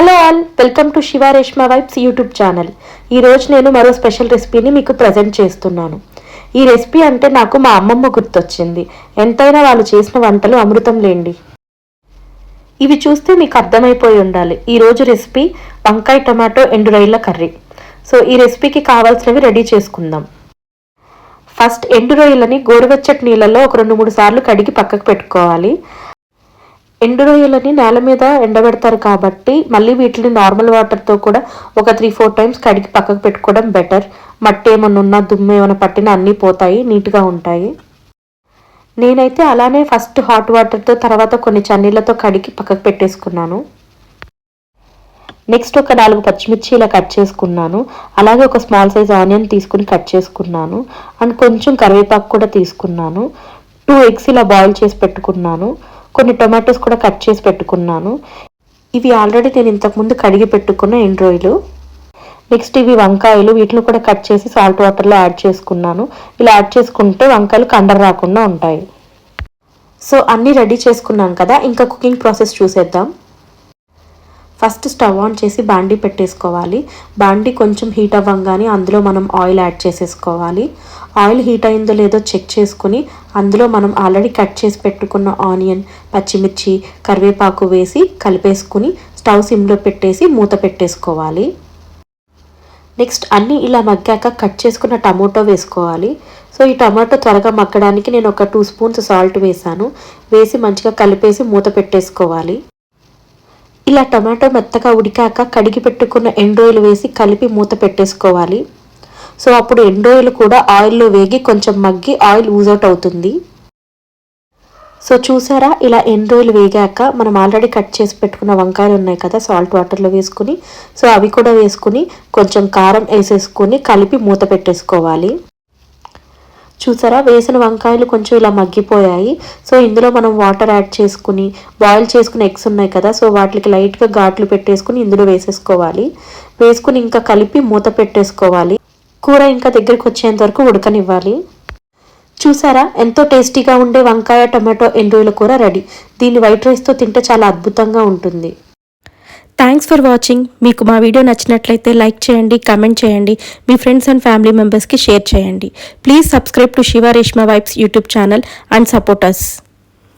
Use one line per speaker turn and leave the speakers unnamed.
Hello all welcome to Shiva Reshma vibes YouTube channel ఈరోజు నేను మరో స్పెషల్ రెసిపీని మీకు ప్రజెంట్ చేస్తున్నాను. ఈ రెసిపీ అంటే నాకు మా అమ్మమ్మ గుర్తొచ్చింది. ఎంతైనా వాళ్ళు చేసిన వంటలు అమృతం లేండి. ఇవి చూస్తే మీకు అర్థమైపోయి ఉండాలి. ఈరోజు రెసిపీ వంకాయ టమాటో ఎండు రొయ్యల కర్రీ. సో ఈ రెసిపీకి కావాల్సినవి రెడీ చేసుకుందాం. ఫస్ట్ ఎండు రొయ్యలని గోరువెచ్చటి నీళ్ళలో ఒక రెండు మూడు సార్లు కడిగి పక్కకు పెట్టుకోవాలి. ఎండు రొయ్యలని నేల మీద ఎండబెడతారు కాబట్టి మళ్ళీ వీటిని నార్మల్ వాటర్తో కూడా ఒక త్రీ ఫోర్ టైమ్స్ కడిగి పక్కకు పెట్టుకోవడం బెటర్ మట్టి ఏమన్నా ఉన్నా దుమ్ము ఏమైనా పట్టినా అన్నీ పోతాయి నీట్గా ఉంటాయి. నేనైతే అలానే ఫస్ట్ హాట్ వాటర్తో తర్వాత కొన్ని చన్నీళ్ళతో కడిగి పక్కకు పెట్టేసుకున్నాను. నెక్స్ట్ ఒక నాలుగు పచ్చిమిర్చి ఇలా కట్ చేసుకున్నాను. అలాగే ఒక స్మాల్ సైజ్ ఆనియన్ తీసుకుని కట్ చేసుకున్నాను. అండ్ కొంచెం కరివేపాకు కూడా తీసుకున్నాను. టూ ఎగ్స్ ఇలా బాయిల్ చేసి పెట్టుకున్నాను. కొన్ని టొమాటోస్ కూడా కట్ చేసి పెట్టుకున్నాను. ఇవి ఆల్రెడీ నేను ఇంతకుముందు కడిగి పెట్టుకున్న ఎండ్రాయిలు. నెక్స్ట్ ఇవి వంకాయలు వీటిని కూడా కట్ చేసి సాల్ట్ వాటర్లో యాడ్ చేసుకున్నాను. ఇలా యాడ్ చేసుకుంటే వంకాయలు కండర రాకుండా ఉంటాయి. సో అన్నీ రెడీ చేసుకున్నాను కదా ఇంకా కుకింగ్ ప్రాసెస్ చూసేద్దాం. ఫస్ట్ స్టవ్ ఆన్ చేసి బాండీ పెట్టేసుకోవాలి. బాండీ కొంచెం హీట్ అవ్వంగానే అందులో మనం ఆయిల్ యాడ్ చేసేసుకోవాలి. ఆయిల్ హీట్ అయిందో లేదో చెక్ చేసుకుని అందులో మనం ఆల్రెడీ కట్ చేసి పెట్టుకున్న ఆనియన్ పచ్చిమిర్చి కరివేపాకు వేసి కలిపేసుకుని స్టవ్ సిమ్లో పెట్టేసి మూత పెట్టేసుకోవాలి. నెక్స్ట్ అన్నీ ఇలా మగ్గాక కట్ చేసుకున్న టమోటో వేసుకోవాలి. సో ఈ టమాటో త్వరగా మగ్గడానికి నేను ఒక టూ స్పూన్స్ సాల్ట్ వేసాను వేసి మంచిగా కలిపేసి మూత పెట్టేసుకోవాలి. ఇలా టమాటో మెత్తగా ఉడికాక కడిగి పెట్టుకున్న ఎండోయిలు వేసి కలిపి మూత పెట్టేసుకోవాలి. సో అప్పుడు ఎండోయిలు కూడా ఆయిల్లో వేగి కొంచెం మగ్గి ఆయిల్ ఊజౌట్ అవుతుంది. సో చూసారా? ఇలా ఎండోయిలు వేగాక మనం ఆల్రెడీ కట్ చేసి పెట్టుకున్న వంకాయలు ఉన్నాయి కదా సాల్ట్ వాటర్లో వేసుకుని. సో అవి కూడా వేసుకుని కొంచెం కారం వేసేసుకొని కలిపి మూత పెట్టేసుకోవాలి. చూసారా? వేసిన వంకాయలు కొంచెం ఇలా మగ్గిపోయాయి. సో ఇందులో మనం వాటర్ యాడ్ చేసుకుని బాయిల్ చేసుకుని ఎగ్స్ ఉన్నాయి కదా సో వాటికి లైట్గా ఘాట్లు పెట్టేసుకుని ఇందులో వేసేసుకోవాలి. వేసుకుని ఇంకా కలిపి మూత పెట్టేసుకోవాలి. కూర ఇంకా దగ్గరికి వచ్చేంత వరకు ఉడకనివ్వాలి. చూసారా? ఎంతో టేస్టీగా ఉండే వంకాయ టమాటో ఎండుల కూర రెడీ. దీన్ని వైట్ రైస్తో తింటే చాలా అద్భుతంగా ఉంటుంది. థ్యాంక్స్ ఫర్ వాచింగ్ మీకు మా వీడియో నచ్చినట్లయితే లైక్ చేయండి కమెంట్ చేయండి మీ ఫ్రెండ్స్ అండ్ ఫ్యామిలీ మెంబర్స్కి షేర్ చేయండి. Please subscribe to Shiva Reshma vibes YouTube channel and support us